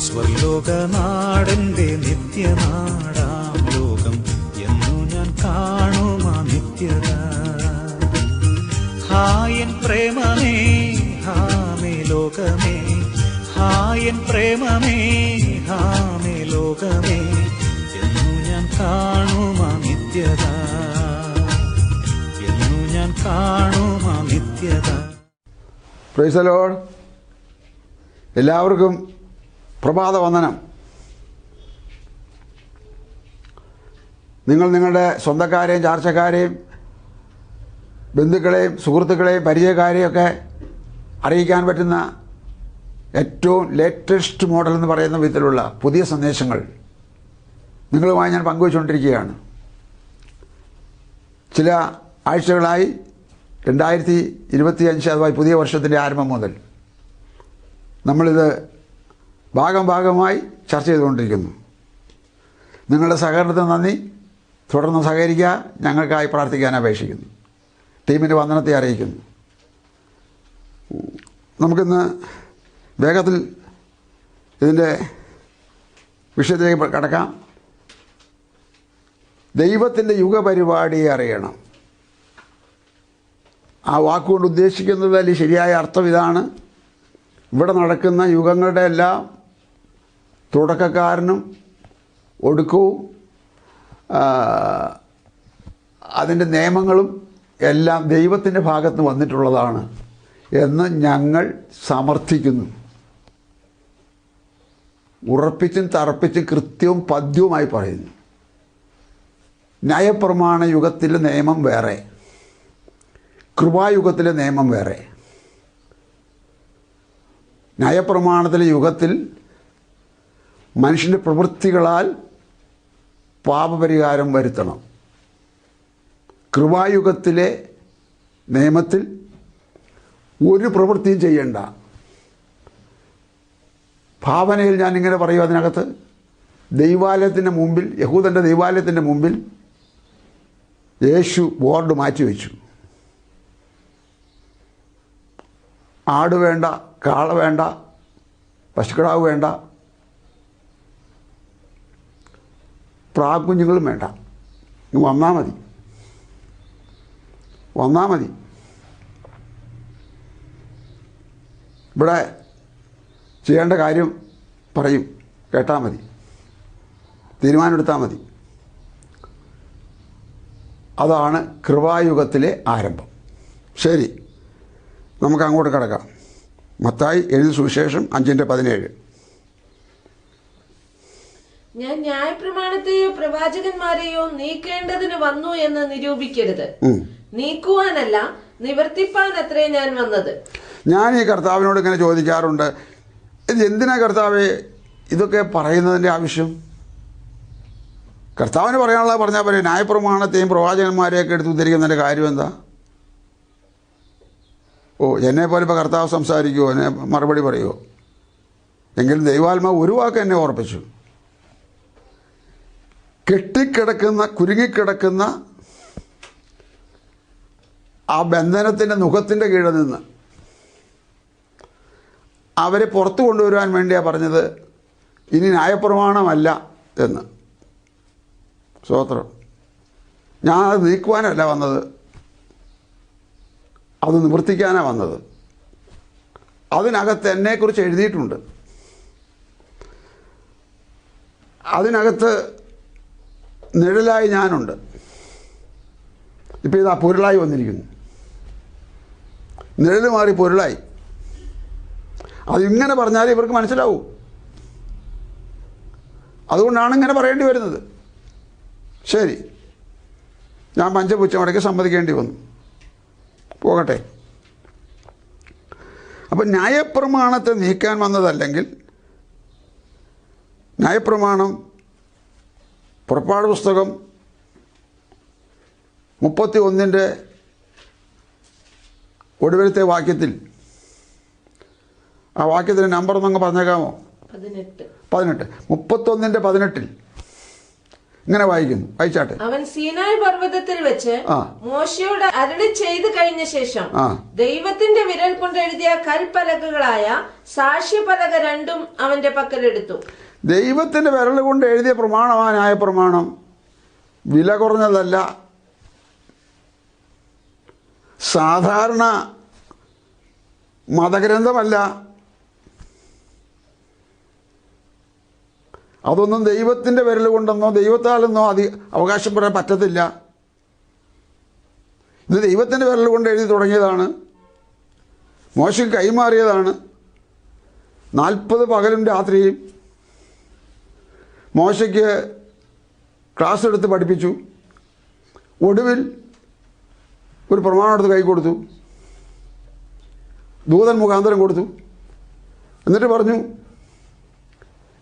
സ്വർലോകനാടന്റെ നിത്യനാടാം ലോകം എന്നു ഞാൻ കാണുമാ നിത്യത. ഹായൻ പ്രേമമേ ഹാമേ ലോകമേ ഹായൻ പ്രേമമേ ഹാമേ ലോകമേ എന്നു ഞാൻ കാണുമാ നിത്യത. എന്നു ഞാൻ കാണുമാ നിത്യത. പ്രൈസലോൾ എല്ലാവർക്കും പ്രഭാത വന്ദനം നിങ്ങൾ നിങ്ങളുടെ സ്വന്തക്കാരെയും ചാർച്ചക്കാരെയും ബന്ധുക്കളെയും സുഹൃത്തുക്കളെയും പരിചയക്കാരെയും ഒക്കെ അറിയിക്കാൻ പറ്റുന്ന ഏറ്റവും ലേറ്റസ്റ്റ് മോഡൽ എന്ന് പറയുന്ന വിധത്തിലുള്ള പുതിയ സന്ദേശങ്ങൾ നിങ്ങളുമായി ഞാൻ പങ്കുവച്ചുകൊണ്ടിരിക്കുകയാണ്. ചില ആഴ്ചകളായി രണ്ടായിരത്തി ഇരുപത്തി അഞ്ച് അഥവാ പുതിയ വർഷത്തിന്റെ ആരംഭം മുതൽ നമ്മളിത് ഭാഗം ഭാഗമായി ചർച്ച ചെയ്തുകൊണ്ടിരിക്കുന്നു. നിങ്ങളുടെ സഹകരണത്തിന് നന്ദി. തുടർന്ന് സഹകരിക്കുക. ഞങ്ങൾക്കായി പ്രാർത്ഥിക്കാൻ അപേക്ഷിക്കുന്നു. ടീമിന്റെ വന്ദനത്തെ അറിയിക്കുന്നു. നമുക്കിന്ന് വേഗത്തിൽ ഇതിന്റെ വിഷയത്തിലേക്ക് കടക്കാം. ദൈവത്തിന്റെ യുഗപരിപാടിയെ അറിയണം. ആ വാക്കുകൊണ്ട് ഉദ്ദേശിക്കുന്നത് അല്ലെങ്കിൽ ശരിയായ അർത്ഥം ഇതാണ്. ഇവിടെ നടക്കുന്ന യുഗങ്ങളുടെ എല്ലാം തുടക്കക്കാരനും ഒടുക്കവും അതിന്റെ നിയമങ്ങളും എല്ലാം ദൈവത്തിന്റെ ഭാഗത്ത് വന്നിട്ടുള്ളതാണ് എന്ന് ഞങ്ങൾ സമർത്ഥിക്കുന്നു. ഉറപ്പിച്ചും തറപ്പിച്ചും കൃത്യവും പദ്യവുമായി പറയുന്നു. ന്യായപ്രമാണ യുഗത്തിലെ നിയമം വേറെ. കൃപായുഗത്തിലെ നിയമം വേറെ. ന്യായപ്രമാണത്തിലെ യുഗത്തിൽ മനുഷ്യന്റെ പ്രവൃത്തികളാൽ പാപപരിഹാരം വരുത്തണം. കൃപായുഗത്തിലെ നിയമത്തിൽ ഒരു പ്രവൃത്തിയും ചെയ്യണ്ട. ഭാവനയിൽ ഞാൻ ഇങ്ങനെ പറയും അതിനകത്ത്. ദൈവാലയത്തിന്റെ മുമ്പിൽ യഹൂദന്റെ ദൈവാലയത്തിന്റെ മുമ്പിൽ യേശു ബോർഡ് മാറ്റി വെച്ചു. ആട് വേണ്ട കാള വേണ്ട പശുക്കിടാവ് വേണ്ട പ്രാക്കുഞ്ഞുങ്ങളും വേണ്ട. വന്നാൽ മതി. വന്നാൽ മതി. ഇവിടെ ചെയ്യേണ്ട കാര്യം പറയും. കേട്ടാൽ മതി. തീരുമാനമെടുത്താൽ മതി. അതാണ് കൃപായുഗത്തിലെ ആരംഭം. ശരി. നമുക്ക് അങ്ങോട്ട് കിടക്കാം. മത്തായി എഴുതി സുവിശേഷം അഞ്ചിന്റെ പതിനേഴ്. ഞാൻ ന്യായപ്രമാണത്തെയോ പ്രവാചകന്മാരെയോ നീക്കേണ്ടതിന് വന്നു എന്ന് നിരൂപിക്കരുത്. നീക്കുവാനല്ല നിവർത്തിപ്പാൻ അത്രേ ഞാൻ വന്നത്. ഞാൻ ഈ കർത്താവിനോട് ഇങ്ങനെ ചോദിക്കാറുണ്ട് ഇത് എന്തിനാ കർത്താവെ ഇതൊക്കെ പറയുന്നതിന്റെ ആവശ്യം? കർത്താവിന് പറയാനുള്ള പറഞ്ഞാൽ പറയും ന്യായപ്രമാണത്തെയും പ്രവാചകന്മാരെയൊക്കെ എടുത്ത് ഉദ്ധരിക്കുന്നതിന്റെ കാര്യം എന്താ? ഓ എന്നെ പോലെ ഇപ്പോൾ കർത്താവ് സംസാരിക്കുമോ എന്നെ മറുപടി പറയുമോ എങ്കിലും ദൈവാത്മാവ് ഒരു വാക്ക് എന്നെ ഓർപ്പിച്ചു. കെട്ടിക്കിടക്കുന്ന കുരുങ്ങിക്കിടക്കുന്ന ആ ബന്ധനത്തിന്റെ മുഖത്തിന്റെ കീഴിൽ നിന്ന് അവരെ പുറത്തു കൊണ്ടുവരുവാൻ വേണ്ടിയാണ് പറഞ്ഞത്. ഇനി ന്യായപ്രമാണമല്ല എന്ന്. സ്വോത്രം. ഞാൻ അത് നീക്കുവാനല്ല വന്നത്. അത് നിവർത്തിക്കാനാണ് വന്നത്. അതിനകത്ത് എന്നെക്കുറിച്ച് എഴുതിയിട്ടുണ്ട്. അതിനകത്ത് നിഴലായി ഞാനുണ്ട്. ഇപ്പോൾ ഇതാ പൊരുളായി വന്നിരിക്കുന്നു. നിഴൽ മാറി പൊരുളായി. അതിങ്ങനെ പറഞ്ഞാൽ ഇവർക്ക് മനസ്സിലാവും. അതുകൊണ്ടാണ് ഇങ്ങനെ പറയേണ്ടി വരുന്നത്. ശരി. ഞാൻ പഞ്ചപുച്ചമടയ്ക്ക് സമ്മതിക്കേണ്ടി വന്നു. പോകട്ടെ. അപ്പം ന്യായപ്രമാണത്തെ നീക്കാൻ വന്നതല്ലെങ്കിൽ ന്യായപ്രമാണം പുറപ്പാട് പുസ്തകം മുപ്പത്തി ഒന്നിന്റെ ഒടുവിലത്തെ വാക്യത്തിൽ. ആ വാക്യത്തിന്റെ നമ്പർ ഒന്നങ്ങ് പറഞ്ഞേക്കാമോ? പതിനെട്ട്. മുപ്പത്തൊന്നിന്റെ പതിനെട്ടിൽ. ഇങ്ങനെ വായിക്കുന്നു. വായിച്ചാട്ടെ. അവൻ സീനായ് പർവതത്തിൽ വെച്ച് മോശയോട് അരുളി ചെയ്ത് കഴിഞ്ഞ ശേഷം ദൈവത്തിന്റെ വിരൽ കൊണ്ട് എഴുതിയ കൽപ്പലകകളായ സാക്ഷ്യപലക രണ്ടും അവന്റെ പക്കലെടുത്തു. ദൈവത്തിന്റെ വിരൽ കൊണ്ട് എഴുതിയ പ്രമാണമാനായ പ്രമാണം വില കുറഞ്ഞതല്ല. സാധാരണ മതഗ്രന്ഥമല്ല. അതൊന്നും ദൈവത്തിന്റെ വിരൽ കൊണ്ടെന്നോ ദൈവത്താലെന്നോ അതി അവകാശപ്പെടാൻ പറ്റത്തില്ല. ഇത് ദൈവത്തിന്റെ വിരൽ കൊണ്ട് എഴുതി തുടങ്ങിയതാണ്. മോശം കൈമാറിയതാണ്. നാൽപ്പത് പകലും രാത്രിയും മോശയ്ക്ക് ക്ലാസ് എടുത്ത് പഠിപ്പിച്ചു. ഒടുവിൽ ഒരു പ്രമാണം എടുത്ത് കൈ കൊടുത്തു. ദൂതൻ മുഖാന്തരം കൊടുത്തു. എന്നിട്ട് പറഞ്ഞു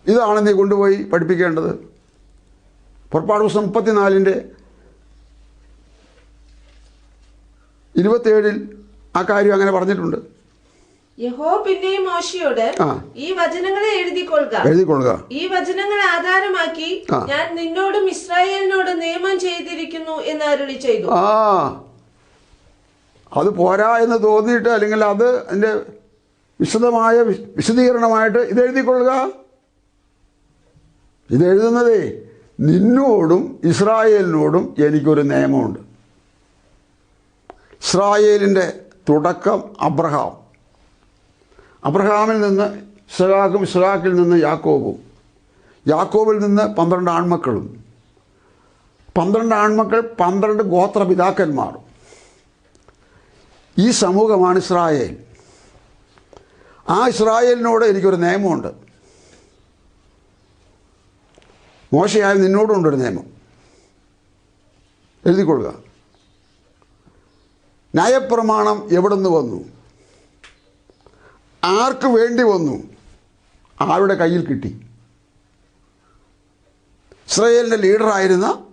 ഇതാണ് നീ കൊണ്ടുപോയി പഠിപ്പിക്കേണ്ടത്. പുറപ്പാട് ദിവസം മുപ്പത്തിനാലിന്റെ ഇരുപത്തേഴിൽ ആ കാര്യം അങ്ങനെ പറഞ്ഞിട്ടുണ്ട്. യഹോ പിന്നെയും മോശയോട് ഈ വചനങ്ങളെ എഴുതിക്കൊള്ളുക. എഴുതിക്കൊള്ളുക. ഈ വചനങ്ങളെ ആധാരമാക്കി ഞാൻ നിന്നോടും ഇസ്രായേലിനോട് നിയമം ചെയ്തിരിക്കുന്നു എന്ന് അരുളി ചെയ്തു. ആ. അത് പോരാ എന്ന് തോന്നിയിട്ട് അല്ലെങ്കിൽ അത് അതിന്റെ വിശദമായ വിശദീകരണമായിട്ട് ഇത് എഴുതിക്കൊള്ളുക. ഇത് എഴുതുന്നതേ നിന്നോടും ഇസ്രായേലിനോടും എനിക്കൊരു നിയമമുണ്ട്. ഇസ്രായേലിന്റെ തുടക്കം അബ്രഹാം. അബ്രഹാമിൽ നിന്ന് ഇസഹാക്കും ഇസഹാക്കിൽ നിന്ന് യാക്കോബും. യാക്കോബിൽ നിന്ന് പന്ത്രണ്ട് ആൺമക്കളും. പന്ത്രണ്ട് ആൺമക്കൾ പന്ത്രണ്ട് ഗോത്രപിതാക്കന്മാർ. ഈ സമൂഹമാണ് ഇസ്രായേൽ. ആ ഇസ്രായേലിനോട് എനിക്കൊരു നിയമമുണ്ട്. മോശയായ നിന്നോടുണ്ടൊരു നിയമം. എഴുതിക്കൊള്ളുക. ന്യായപ്രമാണം എവിടെ നിന്ന് വന്നു? ആർക്ക് വേണ്ടി വന്നു? ആരുടെ കയ്യിൽ കിട്ടി? ഇസ്രയേലിന്റെ ലീഡറായിരുന്ന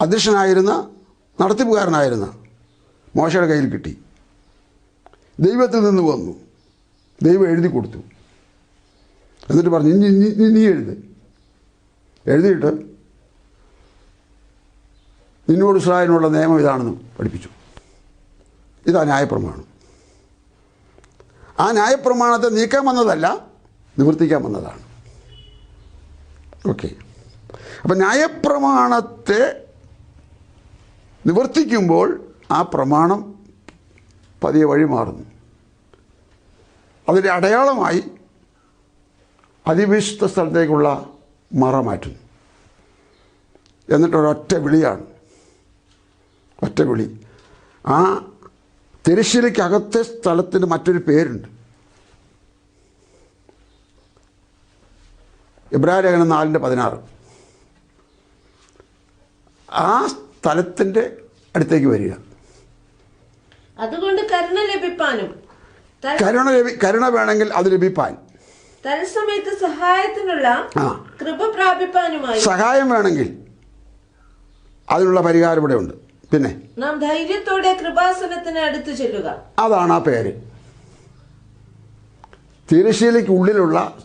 അധ്യക്ഷനായിരുന്ന നടത്തിപ്പുകാരനായിരുന്ന മോശയുടെ കയ്യിൽ കിട്ടി. ദൈവത്തിൽ നിന്ന് വന്നു. ദൈവം എഴുതി കൊടുത്തു. എന്നിട്ട് പറഞ്ഞു ഇനി നീ എഴുത്. എഴുതിയിട്ട് നിന്നോട് ഇസ്രായേലിനുള്ള നിയമം ഇതാണെന്ന് പഠിപ്പിച്ചു. ഇതാ ന്യായപ്രമാണം. ആ ന്യായപ്രമാണത്തെ നീക്കാൻ വന്നതല്ല നിവർത്തിക്കാൻ വന്നതാണ്. ഓക്കെ. അപ്പം ന്യായപ്രമാണത്തെ നിവർത്തിക്കുമ്പോൾ ആ പ്രമാണം പതിയെ വഴി മാറുന്നു. അതിന്റെ അടയാളമായി അതിവിശുദ്ധ സ്ഥലത്തേക്കുള്ള മറ മാറ്റുന്നു. എന്നിട്ടൊരൊറ്റ വിളിയാണ്. ഒറ്റ വിളി. ആ തിരശ്ശീലയ്ക്കകത്തെ സ്ഥലത്തിന് മറ്റൊരു പേരുണ്ട്. ഇബ്രാഹിം നാലിന്റെ പതിനാറ്. ആ സ്ഥലത്തിന്റെ അടുത്തേക്ക് വരിക. അതുകൊണ്ട് കരുണ ലഭിപ്പാനും കരുണ ലഭി കരുണ വേണമെങ്കിൽ അത് ലഭിപ്പാൻ. തത്സമയത്ത് സഹായത്തിനുള്ള. കൃപ പ്രാപിപ്പാനുമായി സഹായം വേണമെങ്കിൽ അതിനുള്ള പരിഹാരം ഇവിടെ ഉണ്ട് പിന്നെ? നാം ധൈര്യത്തോടെ കൃപാസനത്തിന് അടുത്ത് ചെല്ലുക. അതാണ് ആ പേര്. തിരശ്ശീലയ്ക്ക് ഉള്ളിലുള്ള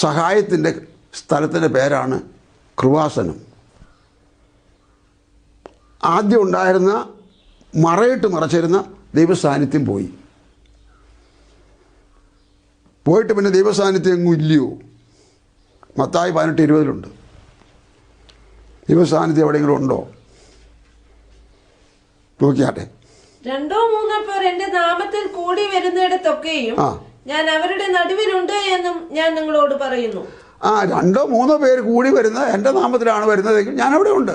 സഹായത്തിന്റെ സ്ഥലത്തിന്റെ പേരാണ് കൃപാസനം. ആദ്യം ഉണ്ടായിരുന്ന മറയിട്ട് മറച്ചിരുന്ന ദൈവസാന്നിധ്യം പോയി. പോയിട്ട് പിന്നെ ദൈവസാന്നിധ്യം എങ്ങും ഇല്ലയോ? മത്തായി പതിനെട്ട് ഇരുപതിലുണ്ട്. ദൈവസാന്നിധ്യം എവിടെയെങ്കിലും ഉണ്ടോ? നോക്കിയാട്ടെ. രണ്ടോ മൂന്നോ പേർ എന്റെ നാമത്തിൽ കൂടി വരുന്നിടത്തൊക്കെയും ഞാൻ അവരുടെ നടുവിലുണ്ട് എന്നും ഞാൻ നിങ്ങളോട് പറയുന്നു. ആ രണ്ടോ മൂന്നോ പേര് കൂടി വരുന്ന എന്റെ നാമത്തിലാണ് വരുന്നതെങ്കിൽ ഞാൻ അവിടെ ഉണ്ട്.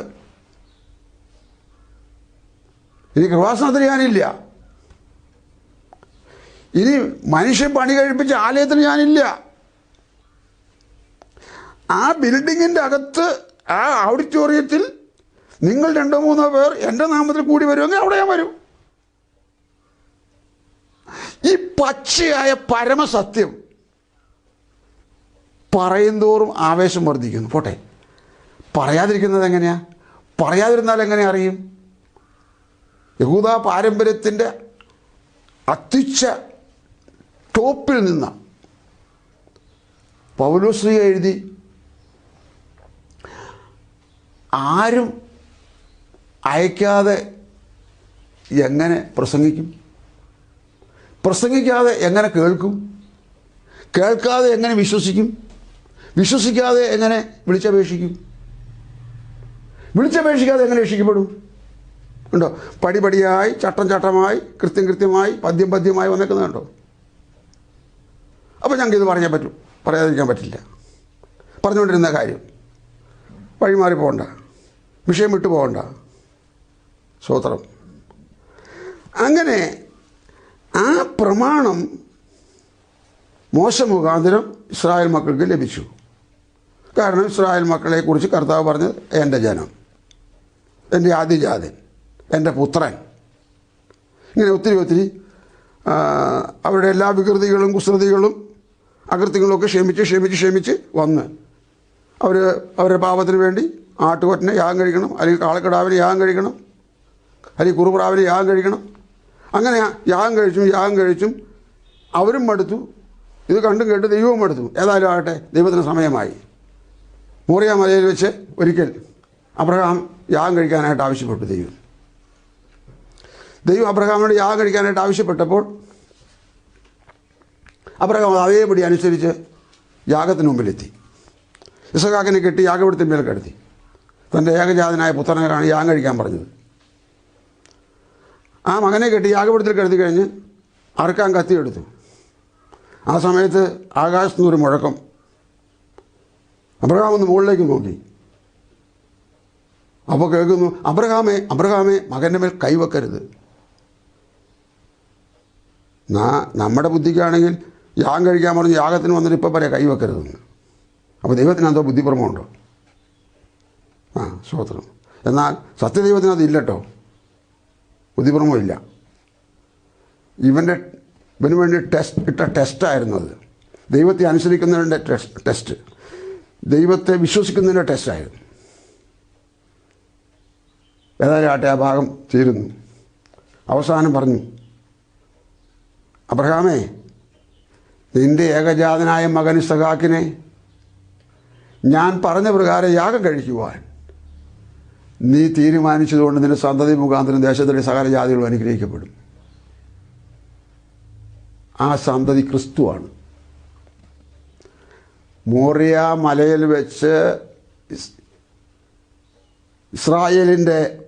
ഇനി കൃപാസനത്തിന് ഞാനില്ല. ഇനി മനുഷ്യൻ പണി കഴിപ്പിച്ച ആലയത്തിന് ഞാനില്ല. ആ ബിൽഡിങ്ങിന്റെ അകത്ത് ആ ഓഡിറ്റോറിയത്തിൽ നിങ്ങൾ രണ്ടോ മൂന്നോ പേർ എന്റെ നാമത്തിൽ കൂടി വരുമെങ്കിൽ അവിടെ ഞാൻ വരും. ഈ പച്ചയായ പരമസത്യം പറയുന്തോറും ആവേശം വർദ്ധിക്കുന്നു. പോട്ടെ. പറയാതിരിക്കുന്നത് എങ്ങനെയാ? പറയാതിരുന്നാൽ എങ്ങനെ അറിയും? യഹൂദ പാരമ്പര്യത്തിന്റെ അത്യുച്ച ടോപ്പിൽ നിന്ന് പൗലോസ്ലിയ എഴുതി ആരും അയക്കാതെ എങ്ങനെ പ്രസംഗിക്കും? പ്രസംഗിക്കാതെ എങ്ങനെ കേൾക്കും? കേൾക്കാതെ എങ്ങനെ വിശ്വസിക്കും? വിശ്വസിക്കാതെ എങ്ങനെ വിളിച്ചപേക്ഷിക്കും? വിളിച്ചപേക്ഷിക്കാതെ എങ്ങനെ രക്ഷിക്കപ്പെടും? ഉണ്ടോ? പടിപടിയായി ചട്ടം ചട്ടമായി കൃത്യം കൃത്യമായി പദ്യം പദ്യമായി വന്നേക്കുന്നുണ്ടോ അപ്പോൾ ഞങ്ങൾക്ക് ഇത് പറഞ്ഞേ പറ്റും. പറയാതിരിക്കാൻ പറ്റില്ല. പറഞ്ഞുകൊണ്ടിരുന്ന കാര്യം. വഴിമാറി പോകണ്ട. വിഷയം വിട്ടു പോകണ്ട. സ്വോത്രം അങ്ങനെ ആ പ്രമാണം മോശ മുഖാന്തരം ഇസ്രായേൽ മക്കൾക്ക് ലഭിച്ചു. കാരണം ഇസ്രായേൽ മക്കളെക്കുറിച്ച് കർത്താവ് പറഞ്ഞത് എന്റെ ജനം എന്റെ ആദ്യജാതൻ എന്റെ പുത്രൻ. ഇങ്ങനെ ഒത്തിരി ഒത്തിരി അവരുടെ എല്ലാ വികൃതികളും കുസൃതികളും അകൃത്യങ്ങളും ഒക്കെ ക്ഷമിച്ച് ക്ഷമിച്ച് ക്ഷമിച്ച് വന്ന് അവർ അവരുടെ പാപത്തിന് വേണ്ടി ആട്ടുകൊറ്റനെ യാഗം കഴിക്കണം അല്ലെങ്കിൽ കാളക്കിടാവിനെ യാഗം കഴിക്കണം അല്ലെങ്കിൽ കുറുപ്രാവിനെ യാഗം കഴിക്കണം. അങ്ങനെ യാഗം കഴിച്ചും യാഗം കഴിച്ചും അവരും മടുത്തു. ഇത് കണ്ടും കേട്ട് ദൈവവും മടുത്തു. ഏതായാലും ആകട്ടെ ദൈവത്തിന് സമയമായി. മോറിയ മലയിൽ വെച്ച് ഒരിക്കൽ അബ്രഹാം യാഗം കഴിക്കാനായിട്ട് ആവശ്യപ്പെട്ടു ദൈവം. ദൈവം അബ്രഹാമിനോട് യാഗം കഴിക്കാനായിട്ട് ആവശ്യപ്പെട്ടപ്പോൾ അബ്രഹാം അതേപടി അനുസരിച്ച് യാഗത്തിന് മുമ്പിലെത്തി. ഇസഹാക്കിനെ കെട്ടി മേൽ കിടത്തി. തന്റെ ഏകജാതനായ പുത്രനാണ് യാഗം കഴിക്കാൻ പറഞ്ഞത്. ആ മകനെ കെട്ടി യാഗപിടുത്തിൽ കെടുത്തി കഴിഞ്ഞ് അറുക്കാൻ കത്തിയെടുത്തു ആ സമയത്ത് ആകാശത്തു നിന്നൊരു മുഴക്കം. അബ്രഹാം ഒന്ന് മുകളിലേക്ക് നോക്കി. അപ്പോൾ കേൾക്കുന്നു അബ്രഹാമേ അബ്രഹാമേ മകന്റെ മേൽ കൈവെക്കരുത് നാ നമ്മുടെ ബുദ്ധിക്കാണെങ്കിൽ യാഗം കഴിക്കാൻ പറഞ്ഞ് യാഗത്തിന് വന്നിട്ട് ഇപ്പം പറയാം കൈവെക്കരുതെന്ന് അപ്പോൾ ദൈവത്തിന് എന്തോ ബുദ്ധിപ്രമമുണ്ടോ ആ സ്തോത്രം. എന്നാൽ സത്യദൈവത്തിന് അത് ഇല്ലട്ടോ. ബുദ്ധിപ്രമമില്ല ഇവന്റെ ഇവന് വേണ്ടി ടെസ്റ്റ് ഇട്ട ടെസ്റ്റായിരുന്നു അത്. ദൈവത്തെ അനുസരിക്കുന്നതിന്റെ ടെസ്റ്റ് ടെസ്റ്റ്. ദൈവത്തെ വിശ്വസിക്കുന്നതിന്റെ ടെസ്റ്റായിരുന്നു. ഏതായാലും ആട്ടെ ആ ഭാഗം തീരുന്നു. അവസാനം പറഞ്ഞു അബ്രഹാമേ നിന്റെ ഏകജാതനായ മകൻ സഖാക്കിനെ ഞാൻ പറഞ്ഞ പ്രകാരം യാഗം കഴിക്കുവാൻ. നീ തീരുമാനിച്ചതുകൊണ്ട് നിന്റെ സന്തതി മുഖാന്തരം ദേശത്തിലെ സകല ജാതികളും അനുഗ്രഹിക്കപ്പെടും. ആ സന്തതി ക്രിസ്തുവാണ്. മോറിയ മലയിൽ വെച്ച് ഇസ്- ഇസ്രായേലിന്റെ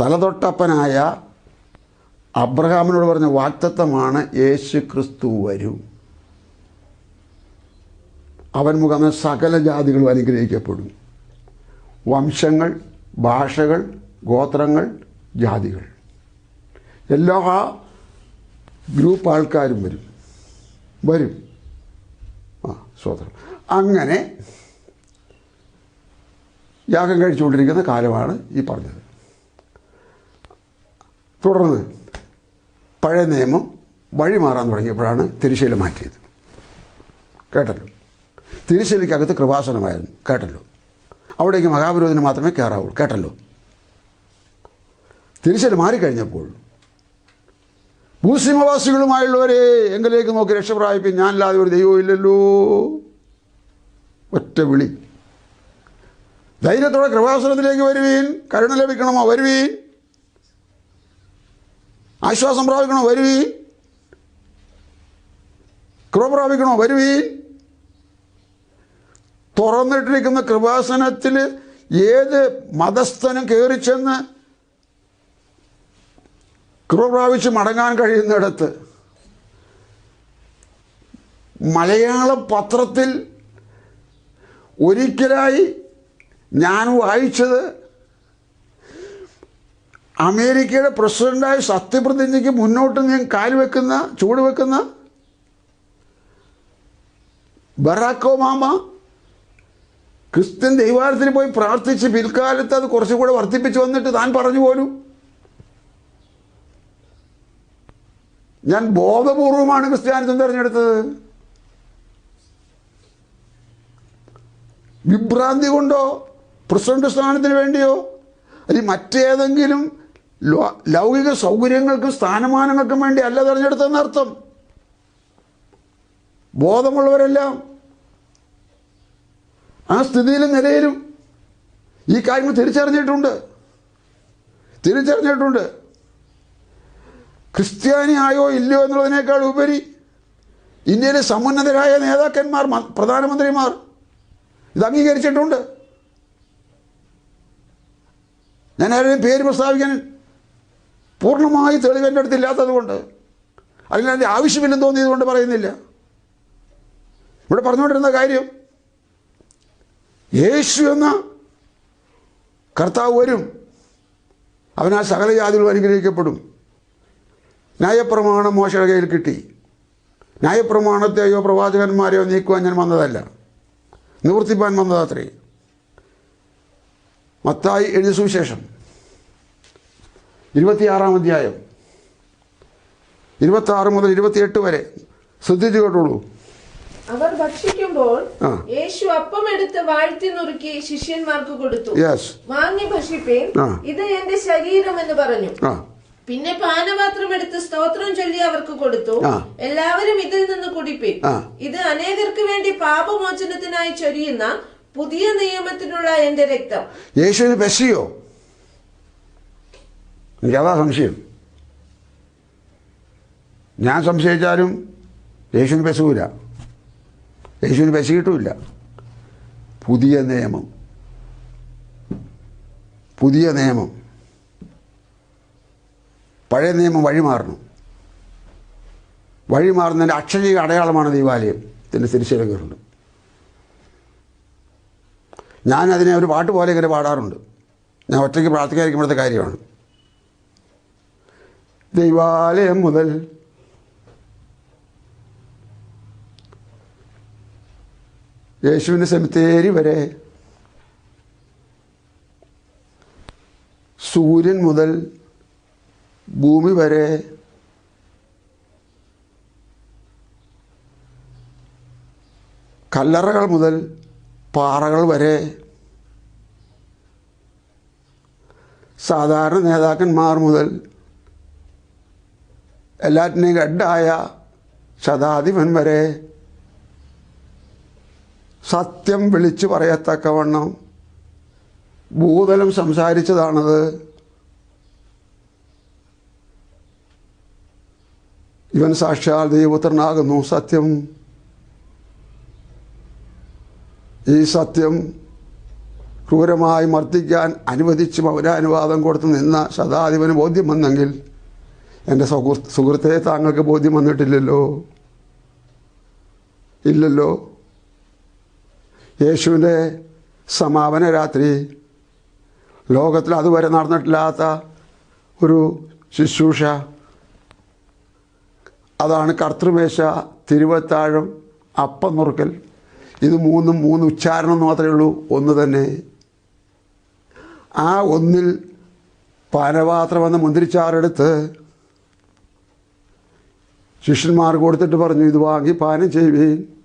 തലതൊട്ടപ്പനായ അബ്രഹാമിനോട് പറഞ്ഞ വാക്തത്വമാണ് യേശു ക്രിസ്തു വരും. അവൻ മുഖാന സകല ജാതികളും അനുഗ്രഹിക്കപ്പെടും വംശങ്ങൾ ഭാഷകൾ ഗോത്രങ്ങൾ ജാതികൾ. എല്ലാ ഗ്രൂപ്പ് ആൾക്കാരും വരും. വരും. ആ സ്വതന്ത്രം. അങ്ങനെ യാഗം കഴിച്ചുകൊണ്ടിരിക്കുന്ന കാലമാണ് ഈ പറഞ്ഞത്. തുടർന്ന് പഴയ നിയമം വഴി മാറാൻ തുടങ്ങിയപ്പോഴാണ് തിരിശീല മാറ്റിയത്. കേട്ടല്ലോ? തിരിശീലയ്ക്കകത്ത് കൃപാസനമായിരുന്നു. കേട്ടല്ലോ. അവിടേക്ക് മഹാപുരോഹിതന് മാത്രമേ കയറാവുള്ളൂ. കേട്ടല്ലോ. തിരിശീല മാറിക്കഴിഞ്ഞപ്പോൾ ഭൂസിംഹവാസികളുമായുള്ളവരെ എങ്കിലേക്ക് നോക്കി രക്ഷപ്രായപ്പിൻ ഞാനില്ലാതെ ഒരു ദൈവവും ഇല്ലല്ലോ. ഒറ്റ വിളി. ധൈര്യത്തോടെ കൃപാസനത്തിലേക്ക് വരുവീൻ. കരുണ ലഭിക്കണമോ? വരുവീൻ. ആശ്വാസം പ്രാപിക്കണോ വരുവീൻ. കൃപ പ്രാപിക്കണോ വരുവീൻ. തുറന്നിട്ടിരിക്കുന്ന കൃപാസനത്തിൽ ഏത് മതസ്ഥനും കയറിച്ചെന്ന് കൃപ പ്രാപിച്ച് മടങ്ങാൻ കഴിയുന്നിടത്ത് മലയാള പത്രത്തിൽ ഒരിക്കലായി ഞാൻ വായിച്ചത് അമേരിക്കയുടെ പ്രസിഡന്റായി സത്യപ്രതിജ്ഞയ്ക്ക് മുന്നോട്ട് ഞാൻ കാൽവെക്കുന്ന ചൂട് വെക്കുന്ന മാമ ക്രിസ്ത്യൻ ദൈവാലയത്തിൽ പോയി പ്രാർത്ഥിച്ച് പിൽക്കാലത്ത് അത് കുറച്ചുകൂടെ വർദ്ധിപ്പിച്ചു വന്നിട്ട് താൻ പറഞ്ഞു പോലും. ഞാൻ ബോധപൂർവമാണ് ക്രിസ്ത്യാനിത്വം തിരഞ്ഞെടുത്തത്. വിഭ്രാന്തി കൊണ്ടോ പ്രസിഡന്റ് സ്ഥാനത്തിന് വേണ്ടിയോ അല്ലെങ്കിൽ മറ്റേതെങ്കിലും ലൗകിക സൗകര്യങ്ങൾക്കും സ്ഥാനമാനങ്ങൾക്കും വേണ്ടി അല്ല തിരഞ്ഞെടുത്തെന്നർത്ഥം ബോധമുള്ളവരെല്ലാം ആ സ്ഥിതിയിലും നിലയിലും ഈ കാര്യങ്ങൾ തിരിച്ചറിഞ്ഞിട്ടുണ്ട്. തിരിച്ചറിഞ്ഞിട്ടുണ്ട്. ക്രിസ്ത്യാനി ആയോ ഇല്ലയോ എന്നുള്ളതിനേക്കാൾ ഉപരി ഇന്ത്യയിലെ സമുന്നതരായ നേതാക്കന്മാർ പ്രധാനമന്ത്രിമാർ ഇത് അംഗീകരിച്ചിട്ടുണ്ട്. ഞാൻ ആരുടെയും പേര് പ്രസ്താവിക്കാൻ പൂർണമായി തെളിവ് എന്റെ അടുത്ത് ഇല്ലാത്തതുകൊണ്ട് അല്ലെങ്കിൽ അതിന്റെ ആവശ്യമില്ലെന്ന് തോന്നിയതുകൊണ്ട് പറയുന്നില്ല. ഇവിടെ പറഞ്ഞുകൊണ്ടിരുന്ന കാര്യം യേശു എന്ന കർത്താവ് വരും. അവനാ സകല ജാതികളും അനുഗ്രഹിക്കപ്പെടും. ന്യായപ്രമാണം മോശയുടെ കയ്യിൽ കിട്ടി. ന്യായപ്രമാണത്തെയോ പ്രവാചകന്മാരെയോ നീക്കുവാൻ ഞാൻ വന്നതല്ല. നിവർത്തിപ്പാൻ വന്നതാത്രേ മത്തായി എഴുതിയ സുവിശേഷം. ഇരുപത്തിയാറാം അധ്യായം. ഇരുപത്തി ആറ് മുതൽ ഇരുപത്തിയെട്ട് വരെ ശ്രദ്ധിച്ചു കേട്ടോളൂ. അവർ ഭക്ഷിക്കുമ്പോൾ യേശു അപ്പം എടുത്ത് വാഴ്ത്തി നുറുക്കി ശിഷ്യന്മാർക്ക് കൊടുത്തു. വാങ്ങി ഭക്ഷിപ്പേൻ. ഇത് എന്റെ ശരീരം എന്ന് പറഞ്ഞു. പിന്നെ പാനപാത്രം എടുത്ത് സ്തോത്രം ചൊല്ലി അവർക്ക് കൊടുത്തു. എല്ലാവരും ഇതിൽ നിന്ന് കുടിപ്പേ ഇത് അനേകർക്ക് വേണ്ടി പാപമോചനത്തിനായി ചൊരിയുന്ന പുതിയ നിയമത്തിനുള്ള എന്റെ രക്തം. യേശുവിന് പെശിയോ? എനിക്കതാ സംശയം. ഞാൻ സംശയിച്ചാലും യേശുവിന് പെശുവില്ല യേശുവിന് പെശകിട്ടുമില്ല പുതിയ നിയമം. പുതിയ നിയമം. പഴയ നിയമം വഴിമാറണം വഴിമാറുന്നതിന്റെ അക്ഷരീയ അടയാളമാണ് ദൈവാലയം. ഇതിന്റെ ഞാൻ അതിനെ ഒരു പാട്ട് പോലെ ഇങ്ങനെ പാടാറുണ്ട്. ഞാൻ ഒറ്റയ്ക്ക് പ്രാർത്ഥിക്കാതിരിക്കുമ്പോഴത്തെ കാര്യമാണ്. ദൈവാലയം മുതൽ യേശുവിന്റെ സെമിത്തേരി വരെ സൂര്യൻ മുതൽ ഭൂമി വരെ കല്ലറകൾ മുതൽ പാറകൾ വരെ സാധാരണ നേതാക്കന്മാർ മുതൽ എല്ലാറ്റിനെയും ഗഡായ ശതാധിപൻ വരെ സത്യം വിളിച്ചു പറയത്തക്കവണ്ണം ഭൂതലം സംസാരിച്ചതാണത്. ഇവൻ സാക്ഷാൽ ദൈവപുത്രനാകുന്നു. സത്യം. ഈ സത്യം ക്രൂരമായി മർദ്ദിക്കാൻ അനുവദിച്ചും മൗനാനുവാദം കൊടുത്ത് നിന്ന ശതാധിപന് ബോധ്യം വന്നെങ്കിൽ എന്റെ സുഹൃത്തെ താങ്കൾക്ക് ബോധ്യം വന്നിട്ടില്ലല്ലോ. ഇല്ലല്ലോ. യേശുവിന്റെ സമാപന രാത്രി ലോകത്തിൽ അതുവരെ നടന്നിട്ടില്ലാത്ത ഒരു ശുശ്രൂഷ. അതാണ് കർത്തൃമേശ തിരുവത്താഴം അപ്പം നുറുക്കൽ. ഇത് മൂന്നും മൂന്ന് ഉച്ചാരണം മാത്രമേ ഉള്ളൂ ഒന്ന് തന്നെ. ആ ഒന്നിൽ പാനപാത്രം എന്ന മുന്തിരിച്ചാറെടുത്ത് ശിഷ്യന്മാർ കൊടുത്തിട്ട് പറഞ്ഞു ഇത് വാങ്ങി പാനം ചെയ്യുകയും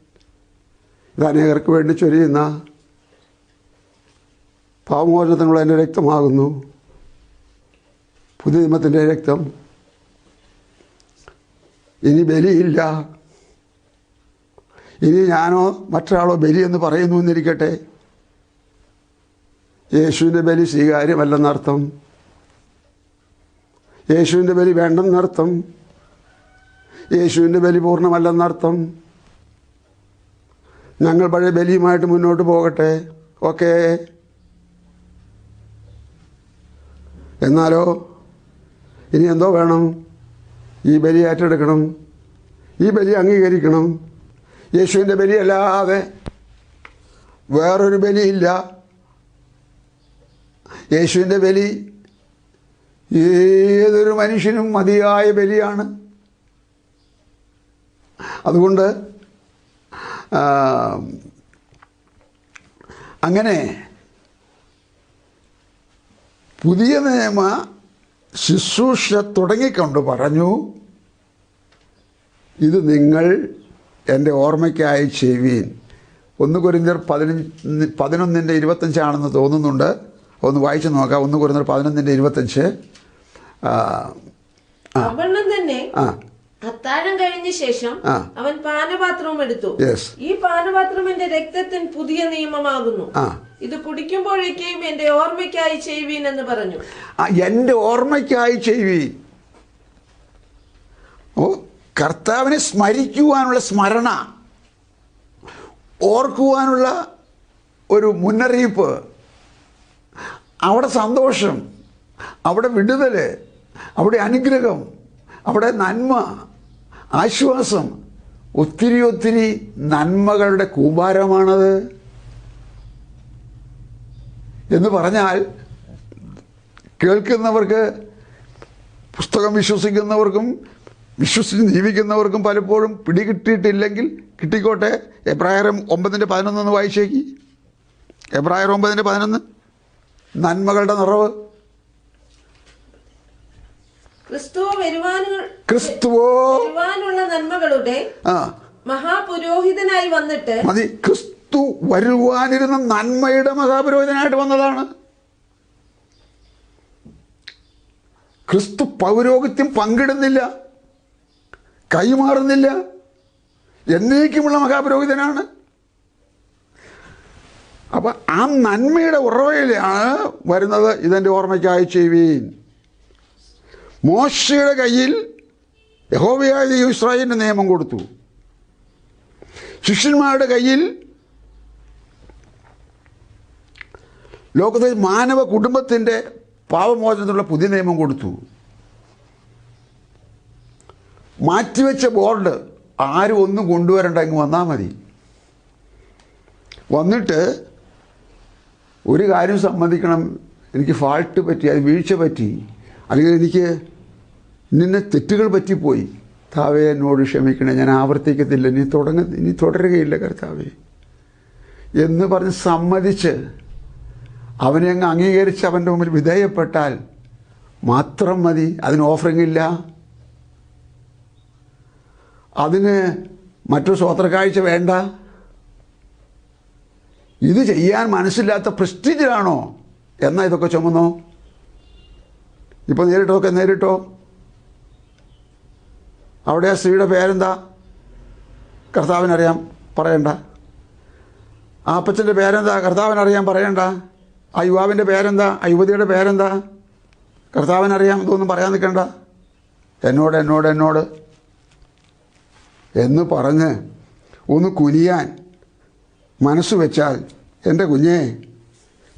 ഇത് അനേകർക്ക് വേണ്ടി ചൊരിയുന്ന പാവമോചനത്തിനുള്ള എന്റെ രക്തമാകുന്നു. പുതിയ നിയമത്തിന്റെ രക്തം. ഇനി ബലിയില്ല. ഇനി ഞാനോ മറ്റൊരാളോ ബലി എന്ന് പറയുന്നു എന്നിരിക്കട്ടെ. യേശുവിന്റെ ബലി സ്വീകാര്യമല്ലെന്നർത്ഥം യേശുവിന്റെ ബലി വേണ്ടെന്നർത്ഥം യേശുവിന്റെ ബലി പൂർണമല്ലെന്നർത്ഥം ഞങ്ങൾ പഴയ ബലിയുമായിട്ട് മുന്നോട്ട് പോകട്ടെ. ഓക്കേ. എന്നാലോ ഇനി എന്തോ വേണം? ഈ ബലി ഏറ്റെടുക്കണം. ഈ ബലി അംഗീകരിക്കണം. യേശുവിന്റെ ബലി അല്ലാതെ വേറൊരു ബലിയില്ല. യേശുവിന്റെ ബലി ഏതൊരു മനുഷ്യനും മതിയായ ബലിയാണ്. അതുകൊണ്ട് അങ്ങനെ പുതിയ നിയമ ശുശ്രൂഷ തുടങ്ങിക്കൊണ്ട് പറഞ്ഞു ഇത് നിങ്ങൾ എന്റെ ഓർമ്മയ്ക്കായി ചെയ്യുവീൻ. ഒന്ന് കുരിന്തർ പതിനഞ്ച് പതിനൊന്നിന്റെ ഇരുപത്തഞ്ചാണെന്ന് തോന്നുന്നുണ്ട്. ഒന്ന് വായിച്ചു നോക്കാം. ഒന്ന് കുരിന്തർ പതിനൊന്നിന്റെ ഇരുപത്തഞ്ച്. ആ, തന്നെ. ആ. അത്താഴം കഴിഞ്ഞ ശേഷം അവൻ പാനപാത്രവും എടുത്തു. ഈ പാനപാത്രം എന്റെ രക്തത്തിൻ പുതിയ നിയമമാകുന്നു. ഇത് കുടിക്കുമ്പോഴേക്കും എന്റെ ഓർമ്മയ്ക്കായി ചെയ്യുവീൻ എന്ന് പറഞ്ഞു. എന്റെ ഓർമ്മയ്ക്കായി ചെയ്യുവീൻ. ഓ കർത്താവിനെ സ്മരിക്കുവാനുള്ള സ്മരണ ഓർക്കുവാനുള്ള ഒരു മുന്നറിയിപ്പ് അവിടെ സന്തോഷം അവിടെ വിടുതൽ അവിടെ അനുഗ്രഹം അവിടെ നന്മ ആശ്വാസം. ഒത്തിരി ഒത്തിരി നന്മകളുടെ കൂമ്പാരമാണത്. എന്ന് പറഞ്ഞാൽ കേൾക്കുന്നവർക്ക് പുസ്തകം വിശ്വസിക്കുന്നവർക്കും വിശ്വസിച്ച് ജീവിക്കുന്നവർക്കും പലപ്പോഴും പിടികിട്ടിയിട്ടില്ലെങ്കിൽ കിട്ടിക്കോട്ടെ. എബ്രായർ ഒമ്പതിന്റെ പതിനൊന്ന് വായിച്ചേക്ക്. എബ്രായർ ഒമ്പതിന്റെ പതിനൊന്ന്. നന്മകളുടെ നിറവ്. ക്രിസ്തുവ വരുവാനുള്ള നന്മകളുടെ മഹാപുരോഹിതനായി വന്നിട്ട് മതി. ക്രിസ്തു വരുവാനിരുന്ന നന്മയുടെ മഹാപുരോഹിതനായിട്ട് വന്നതാണ്. ക്രിസ്തു പൗരോഹിത്യം പങ്കിടുന്നില്ല. കൈമാറുന്നില്ല. എന്നേക്കുമുള്ള മഹാപുരോഹിതനാണ്. അപ്പൊ ആ നന്മയുടെ ഉറവയിലാണ് വരുന്നത് ഇതെന്റെ ഓർമ്മയ്ക്കായി ചെയ്യുവീൻ. മോശയുടെ കയ്യിൽ യഹോവയായ ദൈവം ഇസ്രായേലിന്റെ നിയമം കൊടുത്തു. ശിഷ്യന്മാരുടെ കയ്യിൽ ലോകത്തിൽ മാനവ കുടുംബത്തിന്റെ പാപമോചനത്തിനുള്ള പുതിയ നിയമം കൊടുത്തു. മാറ്റിവെച്ച ബോർഡ് ആരും ഒന്നും കൊണ്ടുവരണ്ട ഇങ്ങ് വന്നാൽ മതി. വന്നിട്ട് ഒരു കാര്യം സമ്മതിക്കണം. എനിക്ക് ഫാൾട്ട് പറ്റി അത് വീഴ്ച പറ്റി. അല്ലെങ്കിൽ എനിക്ക് നിന്നെ തെറ്റുകൾ പറ്റിപ്പോയി. താവേ എന്നോട് ക്ഷമിക്കണേ. ഞാൻ ആവർത്തിക്കത്തില്ല. നീ തുടങ്ങ ഇനി തുടരുകയില്ല കർത്താവേ. എന്ന് പറഞ്ഞ് സമ്മതിച്ച് അവനെ അങ്ങ് അംഗീകരിച്ച് അവന്റെ മുമ്പിൽ വിധേയപ്പെട്ടാൽ മാത്രം മതി. അതിന് ഓഫറിംഗ് ഇല്ല അതിന് മറ്റൊരു സ്വോത്രക്കാഴ്ച വേണ്ട. ഇത് ചെയ്യാൻ മനസ്സില്ലാത്ത പ്രസ്റ്റീജിലാണോ എന്നാ ഇതൊക്കെ ചുമന്നോ? ഇപ്പം നേരിട്ടോ ഒക്കെ നേരിട്ടോ? അവിടെ ആ സ്ത്രീയുടെ പേരെന്താ? കർത്താവിനറിയാം പറയണ്ട. ആ അപ്പച്ചന്റെ പേരെന്താ? കർത്താവിനറിയാം പറയണ്ട. ആ യുവാവിന്റെ പേരെന്താ? ആ യുവതിയുടെ പേരെന്താ? കർത്താവിനറിയാം ഇതൊന്നും പറയാൻ നിൽക്കണ്ട. എന്നോട് എന്നോട് എന്നോട്. എന്ന് പറഞ്ഞ് ഒന്ന് കുനിയാൻ മനസ്സ് വെച്ചാൽ എന്റെ കുഞ്ഞേ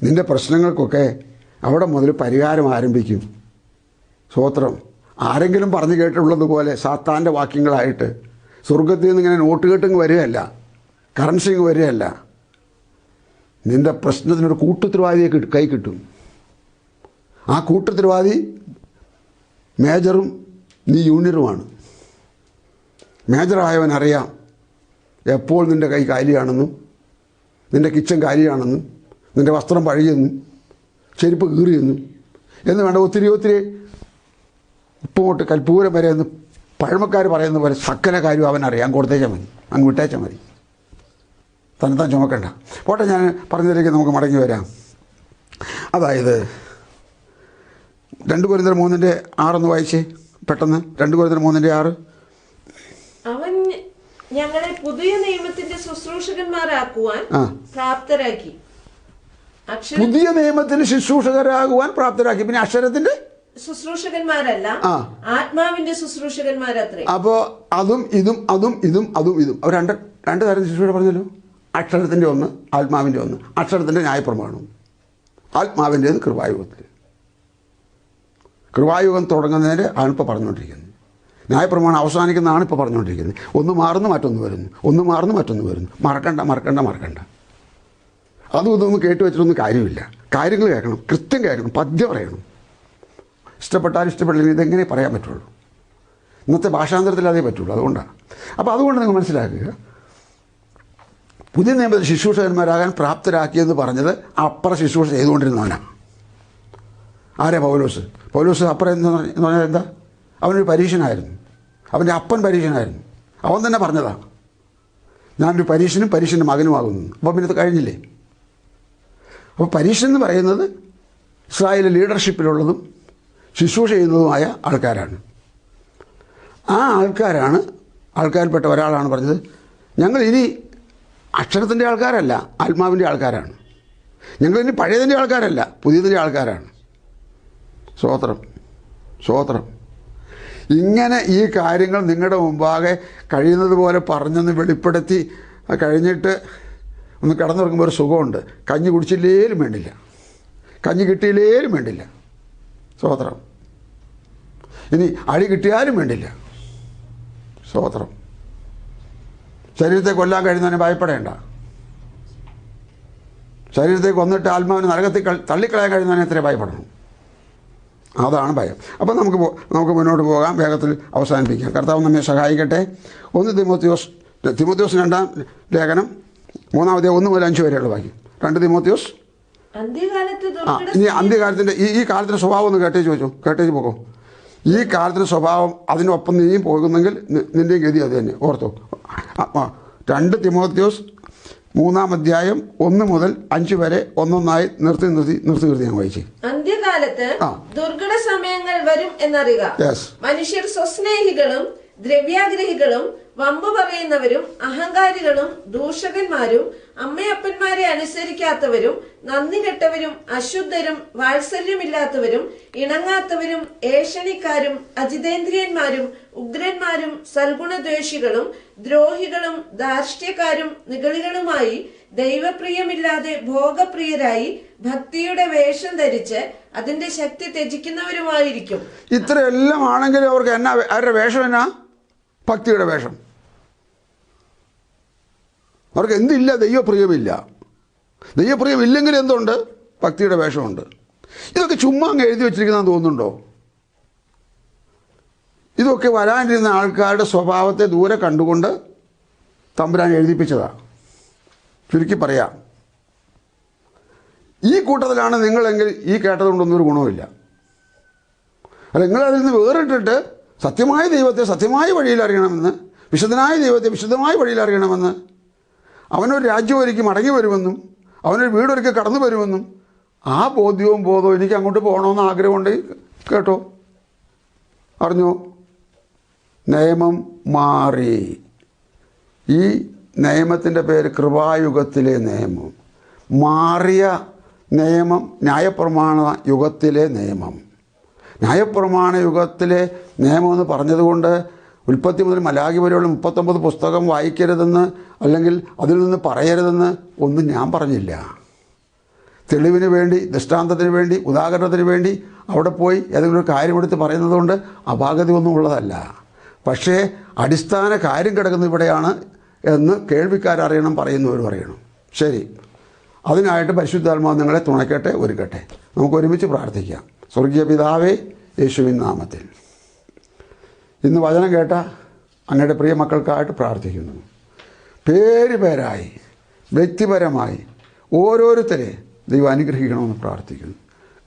നിന്റെ പ്രശ്നങ്ങൾക്കൊക്കെ അവിടെ മുതൽ പരിഹാരം ആരംഭിക്കും. സ്വോത്രം ആരെങ്കിലും പറഞ്ഞു കേട്ടുള്ളതുപോലെ സാത്താന്റെ വാക്യങ്ങളായിട്ട് സ്വർഗത്തിൽ നിന്ന് ഇങ്ങനെ നോട്ട് കെട്ടിങ് വരികയല്ല. കറൻസിങ് വരികയല്ല. നിന്റെ പ്രശ്നത്തിനൊരു കൂട്ടുത്തരവാദിയെ കിട്ടും കൈ കിട്ടും. ആ കൂട്ടുത്തരവാദി മേജറും നീ യൂണിയറുമാണ് മേജറായവൻ അറിയാം എപ്പോൾ നിന്റെ കൈ കാലിയാണെന്നും നിന്റെ കിച്ചൻ കാലിയാണെന്നും നിന്റെ വസ്ത്രം പഴകിയെന്നും ചെരുപ്പ് കീറിയെന്നും എന്ന് വേണ്ട. ഒത്തിരി ഒത്തിരി ഉപ്പുമോട്ട് കൽപ്പൂരം വരെ എന്ന് പഴമക്കാർ പറയുന്ന പോലെ സക്കല കാര്യം അവൻ അറിയാം. കൊടുത്തേച്ചാൽ മതി. അങ്ങ് വിട്ടേച്ചാൽ മതി. തന്നെത്താൻ ചുമക്കണ്ട. പോട്ടെ ഞാൻ പറഞ്ഞതിലേക്ക് നമുക്ക് മടങ്ങി വരാം. അതായത് രണ്ട് കുരുന്നര മൂന്നിന്റെ ആറൊന്ന് വായിച്ചേ പെട്ടെന്ന്. രണ്ട് കുരുന്നര മൂന്നിന്റെ ആറ്. അവൻ ഞങ്ങളെ പുതിയ നിയമത്തിന്റെ ശുശ്രൂഷകന്മാരാക്കുവാൻ പ്രാപ്തരാക്കി. പുതിയ നിയമത്തിന് ശുശ്രൂഷകരാകുവാൻ പ്രാപ്തരാക്കി. പിന്നെ അക്ഷരത്തിന്റെ ശുശ്രൂഷകന്മാരല്ല. ആത്മാവിന്റെ ശുശ്രൂഷകന്മാരത്രേ. അപ്പോൾ അതും ഇതും അതും ഇതും അതും ഇതും. അവർ രണ്ട് രണ്ട് തരം ശുശ്രൂഷ പറഞ്ഞല്ലോ? അക്ഷരത്തിന്റെ ഒന്ന് ആത്മാവിന്റെ ഒന്ന്. അക്ഷരത്തിന്റെ ന്യായപ്രമാണവും. ആത്മാവിന്റേത് കൃപായുഗത്തിൽ. കൃപായുഗം തുടങ്ങുന്നതിന് ആണ് ഇപ്പോൾ പറഞ്ഞുകൊണ്ടിരിക്കുന്നത് ന്യായപ്രമാണം അവസാനിക്കുന്നതാണ് ഇപ്പോൾ പറഞ്ഞുകൊണ്ടിരിക്കുന്നത്. ഒന്ന് മാറുന്നു മറ്റൊന്ന് വരുന്നു. ഒന്ന് മാറുന്നു മറ്റൊന്ന് വരുന്നു. മറക്കണ്ട മറക്കണ്ട മറക്കണ്ട. അതും ഇതൊന്നും കേട്ട് വെച്ചിട്ടൊന്നും കാര്യമില്ല. കാര്യങ്ങൾ കേൾക്കണം. കൃത്യം കേൾക്കണം. പദ്യം പറയണം ഇഷ്ടപ്പെട്ടാലും ഇഷ്ടപ്പെട്ടില്ലെങ്കിൽ ഇതെങ്ങനെ പറയാൻ പറ്റുള്ളൂ? ഇന്നത്തെ ഭാഷാന്തരത്തിൽ അതേ പറ്റുള്ളൂ അതുകൊണ്ടാണ്. അപ്പോൾ അതുകൊണ്ട് നിങ്ങൾ മനസ്സിലാക്കുക പുതിയ നിയമത്തിൽ ശുശ്രൂഷകന്മാരാകാൻ പ്രാപ്തരാക്കിയെന്ന് പറഞ്ഞത് അപ്പുറ ശുശ്രൂഷ ചെയ്തുകൊണ്ടിരുന്നവനാണ് ആരെ പൗലോസ്? പൗലോസ് അപ്പുറം എന്ന് പറഞ്ഞ- എന്ന് പറഞ്ഞാൽ എന്താ? അവനൊരു പരീക്ഷനായിരുന്നു. അവന്റെ അപ്പൻ പരീക്ഷനായിരുന്നു. അവൻ തന്നെ പറഞ്ഞതാണ് ഞാനൊരു പരീക്ഷനും പരീക്ഷന്റെ മകനുമാകുന്നു അപ്പോൾ പിന്നെ കഴിഞ്ഞില്ലേ? അപ്പോൾ പരീക്ഷ എന്ന് പറയുന്നത് ഇസ്രായേൽ ലീഡർഷിപ്പിലുള്ളതും ശുശ്രൂഷ ചെയ്യുന്നതുമായ ആൾക്കാരാണ്. ആ ആൾക്കാരാണ് ആൾക്കാരിൽപ്പെട്ട ഒരാളാണ് പറഞ്ഞത് ഞങ്ങൾ ഇനി അക്ഷരത്തിന്റെ ആൾക്കാരല്ല ആത്മാവിന്റെ ആൾക്കാരാണ്. ഞങ്ങൾ ഇനി പഴയതിന്റെ ആൾക്കാരല്ല പുതിയതിന്റെ ആൾക്കാരാണ്. സ്വോത്രം സ്വോത്രം. ഇങ്ങനെ ഈ കാര്യങ്ങൾ നിങ്ങളുടെ മുമ്പാകെ കഴിയുന്നത് പോലെ പറഞ്ഞൊന്ന് വെളിപ്പെടുത്തി കഴിഞ്ഞിട്ട് ഒന്ന് കിടന്നുറങ്ങുമ്പോൾ ഒരു സുഖമുണ്ട്. കഞ്ഞി കുടിച്ചില്ലേലും വേണ്ടില്ല. കഞ്ഞി കിട്ടിയില്ലേലും വേണ്ടില്ല. സ്വോത്രം ഇനി അടി കിട്ടിയാലും വേണ്ടില്ല. സ്വോത്രം ശരീരത്തെ കൊല്ലാൻ കഴിയുന്നതിന് ഭയപ്പെടേണ്ട. ശരീരത്തെ കൊന്നിട്ട് ആത്മാവിന് നരകത്തിൽ തള്ളിക്കളയാൻ കഴിയുന്നതിന് എത്ര ഭയപ്പെടണം. അതാണ് ഭയം. അപ്പം നമുക്ക് നമുക്ക് മുന്നോട്ട് പോകാം. വേഗത്തിൽ അവസാനിപ്പിക്കാം. കർത്താവ് നമ്മെ സഹായിക്കട്ടെ. ഒന്ന് തിമോത്യോസ് തിമോത്യോസ് രണ്ടാം ലേഖനം മൂന്നാമതേ ഒന്ന് മുതൽ അഞ്ച് വരെയുള്ള വായിക്കും രണ്ട് തിമോത്യോസ് ഇനി അന്ത്യകാലത്തിന്റെ ഈ കാലത്തിന്റെ സ്വഭാവം ഒന്ന് കേട്ടേ വെച്ചു? കേട്ടേ പോകോ ഈ കാലത്തിന്റെ സ്വഭാവം അതിനൊപ്പം നീയും പോകുന്നെങ്കിൽ നിന്റെയും ഗതി അത് തന്നെ. ഓർത്തോ. രണ്ട് തിമോത്യോസ് മൂന്നാം അധ്യായം ഒന്ന് മുതൽ അഞ്ച് വരെ ഒന്നൊന്നായി നിർത്തി നിർത്തി നിർത്തി നിർത്തി ഞാൻ വായിച്ചു. അന്ത്യകാലത്ത് ദുർഘട സമയങ്ങൾ വരും എന്നറിയുക. മനുഷ്യർ സ്വസ്നേഹികളും ദ്രവ്യാഗ്രഹികളും വമ്പ് പറയുന്നവരും അഹങ്കാരികളും ദൂഷകന്മാരും അമ്മയപ്പന്മാരെ അനുസരിക്കാത്തവരും നന്ദി കെട്ടവരും അശുദ്ധരും വാത്സല്യമില്ലാത്തവരും ഇണങ്ങാത്തവരും ഏഷണിക്കാരും അജിതേന്ദ്രിയന്മാരും ഉഗ്രന്മാരും സൽഗുണദ്വേഷികളും ദ്രോഹികളും ധാർഷ്ട്യക്കാരും നിഗളികളുമായി ദൈവപ്രിയമില്ലാതെ ഭോഗപ്രിയരായി ഭക്തിയുടെ വേഷം ധരിച്ച് അതിന്റെ ശക്തി ത്യജിക്കുന്നവരുമായിരിക്കും. ഇത്രയെല്ലാം ആണെങ്കിലും അവർക്ക് എന്നാ അവരുടെ വേഷം എന്നാ? ഭക്തിയുടെ വേഷം. അവർക്ക് എന്തില്ല? ദൈവപ്രിയമില്ല. ദൈവപ്രിയമില്ലെങ്കിൽ എന്തുണ്ട്? ഭക്തിയുടെ വേഷമുണ്ട്. ഇതൊക്കെ ചുമ്മാ അങ്ങ് എഴുതി വെച്ചിരിക്കുന്നതെന്ന് തോന്നുന്നുണ്ടോ? ഇതൊക്കെ വരാനിരുന്ന ആൾക്കാരുടെ സ്വഭാവത്തെ ദൂരെ കണ്ടുകൊണ്ട് തമ്പുരാൻ എഴുതിപ്പിച്ചതാണ് ചുരുക്കി പറയാം. ഈ കൂട്ടത്തിലാണ് നിങ്ങളെങ്കിൽ ഈ കേട്ടതുകൊണ്ടൊന്നും ഒരു ഗുണവുമില്ല. അല്ല നിങ്ങളതിൽ നിന്ന് വേറിട്ടിട്ട് സത്യമായ ദൈവത്തെ സത്യമായ വഴിയിൽ അറിയണമെന്ന് വിശുദ്ധനായ ദൈവത്തെ വിശുദ്ധമായ വഴിയിൽ അറിയണമെന്ന് അവനൊരു രാജ്യം മടങ്ങി വരുമെന്നും അവനൊരു വീടൊരുക്കി കടന്നു വരുമെന്നും ആ ബോധ്യവും ബോധവും എനിക്ക് അങ്ങോട്ട് പോകണമെന്ന് ആഗ്രഹമുണ്ട്. കേട്ടോ? അറിഞ്ഞോ? നിയമം മാറി. ഈ നിയമത്തിന്റെ പേര് കൃപായുഗത്തിലെ നിയമം. മാറിയ നിയമം ന്യായപ്രമാണ യുഗത്തിലെ നിയമം. ന്യായപ്രമാണ യുഗത്തിലെ നിയമം എന്ന് പറഞ്ഞതുകൊണ്ട് ഉൽപ്പത്തി മുതൽ മലാഖി വരെയുള്ള മുപ്പത്തൊമ്പത് പുസ്തകം വായിക്കരുതെന്ന് അല്ലെങ്കിൽ അതിൽ നിന്ന് പറയരുതെന്ന് ഒന്നും ഞാൻ പറഞ്ഞില്ല. തെളിവിന് വേണ്ടി ദൃഷ്ടാന്തത്തിന് വേണ്ടി ഉദാഹരണത്തിന് വേണ്ടി അവിടെ പോയി ഏതെങ്കിലും ഒരു കാര്യമെടുത്ത് പറയുന്നത് കൊണ്ട് അപാകതയൊന്നും ഉള്ളതല്ല. പക്ഷേ അടിസ്ഥാന കാര്യം കിടക്കുന്നത് ഇവിടെയാണ് എന്ന് കേൾവിക്കാരറിയണം പറയുന്നവർ പറയണം ശരി. അതിനായിട്ട് പരിശുദ്ധാത്മാവ് നിങ്ങളെ തുണയ്ക്കട്ടെ ഒരുക്കട്ടെ. നമുക്ക് ഒരുമിച്ച് പ്രാർത്ഥിക്കാം. സ്വർഗീയ പിതാവേ യേശുവിൻ നാമത്തിൽ. ഇന്ന് വചനം കേട്ട അങ്ങയുടെ പ്രിയ മക്കൾക്കായിട്ട് പ്രാർത്ഥിക്കുന്നു. പേര് പേരായി വ്യക്തിപരമായി ഓരോരുത്തരെ ദൈവം അനുഗ്രഹിക്കണമെന്ന് പ്രാർത്ഥിക്കുന്നു.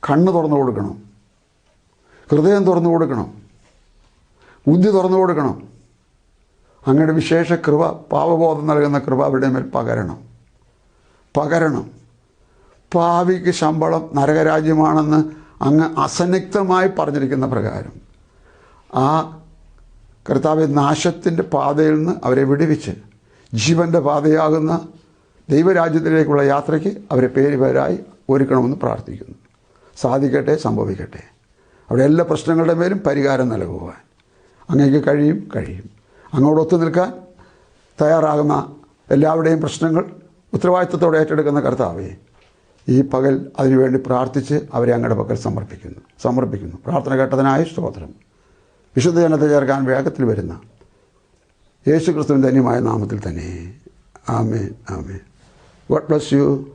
കണ്ണ് തുറന്നു കൊടുക്കണം. ഹൃദയം തുറന്നു കൊടുക്കണം. ബുദ്ധി തുറന്നു കൊടുക്കണം. അങ്ങയുടെ വിശേഷ കൃപ പാവബോധം നൽകുന്ന കൃപ അവരുടെ മേൽ പകരണം. പകരണം. പാവിക്ക് ശമ്പളം നരകരാജ്യമാണെന്ന് അങ്ങ് അസന്നിഗ്ധമായി പറഞ്ഞിരിക്കുന്ന പ്രകാരം ആ കർത്താവ് നാശത്തിന്റെ പാതയിൽ നിന്ന് അവരെ വിടുവിച്ച് ജീവന്റെ പാതയാകുന്ന ദൈവരാജ്യത്തിലേക്കുള്ള യാത്രയ്ക്ക് അവരെ പേര് പേരായി ഒരുക്കണമെന്ന് പ്രാർത്ഥിക്കുന്നു. സാധിക്കട്ടെ സംഭവിക്കട്ടെ. അവിടെ എല്ലാ പ്രശ്നങ്ങളുടെ മേലും പരിഹാരം നൽകുവാൻ അങ്ങേക്ക് കഴിയും കഴിയും. അങ്ങോട്ട് ഒത്തു നിൽക്കാൻ തയ്യാറാകുന്ന എല്ലാവരുടെയും പ്രശ്നങ്ങൾ ഉത്തരവാദിത്വത്തോടെ ഏറ്റെടുക്കുന്ന കർത്താവേ ഈ പകൽ അതിനുവേണ്ടി പ്രാർത്ഥിച്ച് അവരെ അങ്ങയുടെ പക്കൽ സമർപ്പിക്കുന്നു സമർപ്പിക്കുന്നു. പ്രാർത്ഥന കേട്ടതിനായ സ്തോത്രം. വിശുദ്ധ ജനത്തെ ചേർക്കാൻ വേഗത്തിൽ വരുന്ന യേശു ക്രിസ്തുവിന്റെ നാമത്തിൽ തന്നെ. ആമേൻ ആമേൻ. God bless you.